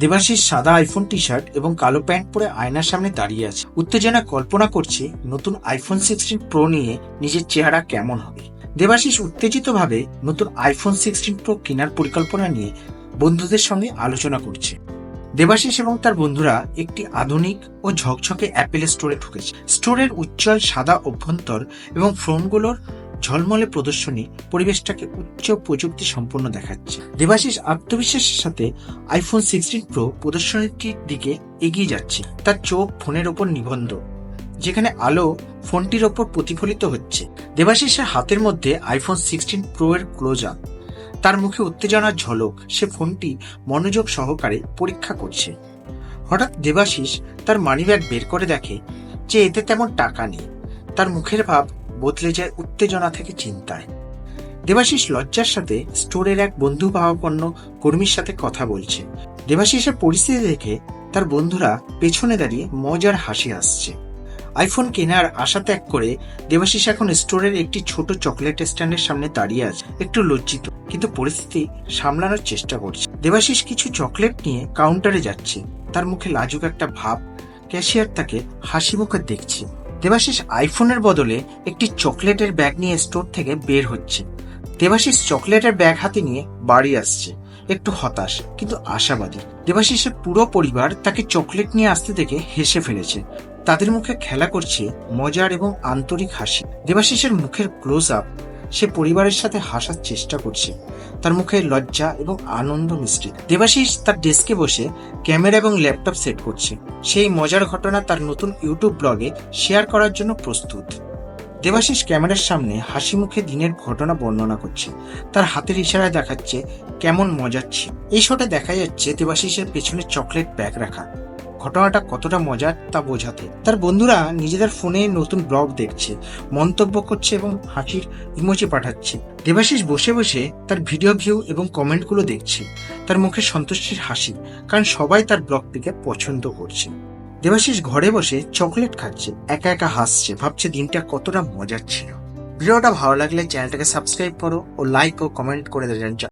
দেবাশিস সাদা iPhone T shirt এবং কালো প্যান্ট পরে আয়নার সামনে দাঁড়িয়ে আছে। উত্তেজনা কল্পনা করছে নতুন আইফোন সিক্সটিন প্রো নিয়ে নিজের চেহারা কেমন হবে। দেবাশিস উত্তেজিতভাবে নতুন আইফোন সিক্সটিন প্রো কেনার পরিকল্পনা নিয়ে বন্ধুদের সঙ্গে আলোচনা করছে। দেবাশিস এবং তার বন্ধুরা একটি আধুনিক ও ঝকঝকে অ্যাপেল স্টোরে ঢুকেছে। স্টোরের উজ্জ্বল সাদা অভ্যন্তর এবং ফোনগুলোর ঝলমলে প্রদর্শনী পরিবেশটাকে উচ্চ প্রযুক্তি সম্পন্ন দেখাচ্ছে। দেবাশিস আত্মবিশ্বাসের সাথে আইফোন সিক্সটিন প্রো প্রদর্শনীটির দিকে এগিয়ে যাচ্ছে। তার চোখ ফোনের ওপর নিবন্ধ, যেখানে আলো ফোনটির ওপর প্রতিফলিত হচ্ছে। দেবাশিসের হাতের মধ্যে আইফোন সিক্সটিন প্রো এর ক্লোজ আপ তার মুখে উত্তেজনার ঝলক, সে ফোনটি মনোযোগ সহকারে পরীক্ষা করছে। হঠাৎ দেবাশিস তার মানিব্যাগ বের করে দেখে যে এতে তেমন টাকা নেই। তার মুখের ভাব বদলে যায় উত্তেজনা থেকে চিন্তায়। দেবাশিস লজ্জার সাথে স্টোরের এক বন্ধু ভাবাপন্ন কর্মীর সাথে কথা বলছে। দেবাশিসের পরিস্থিতি দেখে তার বন্ধুরা পেছনে দাঁড়িয়ে মজার হাসি আসছে আইফোন কেনার আশা ত্যাগ করে দেবাশিস এখন স্টোরের একটি ছোট চকলেট স্ট্যান্ডের সামনে দাঁড়িয়ে আছে। একটু লজ্জিত, কিন্তু পরিস্থিতি সামলানোর চেষ্টা করছে। দেবাশিস কিছু চকলেট নিয়ে কাউন্টারে যাচ্ছে। তার মুখে লাজুক একটা ভাব, ক্যাশিয়ার তাকে হাসি মুখে দেখছে। দেবাশিস আইফোনের বদলে একটি চকলেটের ব্যাগ নিয়ে স্টোর থেকে বের হচ্ছে। দেবাশিস চকলেটের ব্যাগ হাতে নিয়ে বাড়ি আসছে। একটু হতাশ, কিন্তু আশাবাদী। দেবাশিসের পুরো পরিবার তাকে চকলেট নিয়ে আসতে দেখে হেসে ফেলেছে। তাদের মুখে খেলা করছে মজার এবং আন্তরিক হাসি। দেবাশিসের মুখের ক্লোজ আপ সে পরিবারের সাথে হাসার চেষ্টা করছে। তার মুখে লজ্জা এবং আনন্দ মিশ্রিত। দেবাশিস তার ডেস্কে বসে ক্যামেরা এবং ল্যাপটপ সেট করছে। সেই মজার ঘটনা তার নতুন ইউটিউব ব্লগে শেয়ার করার জন্য প্রস্তুত। দেবাশিস ক্যামেরার সামনে হাসি মুখে দিনের ঘটনা বর্ণনা করছে। তার হাতের ইশারায় দেখাচ্ছে কেমন মজাচ্ছে এই শোতে দেখা যাচ্ছে দেবাশিসের পেছনে চকলেট ব্যাগ রাখা। ঘটনাটা কতটা মজার তা বোঝাতে। তার বন্ধুরা নিজেদের ফোনে নতুন ব্লগ দেখছে, মন্তব্য করছে এবং হাসির ইমোজি পাঠাচ্ছে। দেবাশিস বসে বসে তার ভিডিও ভিউ এবং কমেন্টগুলো দেখছে। তার মুখে সন্তুষ্টির হাসি, কারণ সবাই তার ব্লগটিকে পছন্দ করছে। দেবাশিস ঘরে বসে চকলেট খাচ্ছে, একা একা হাসছে, ভাবছে দিনটা কতটা মজার ছিল। ভিডিওটা ভালো লাগলে চ্যানেলটাকে সাবস্ক্রাইব করো ও লাইক ও কমেন্ট করে দেবেন।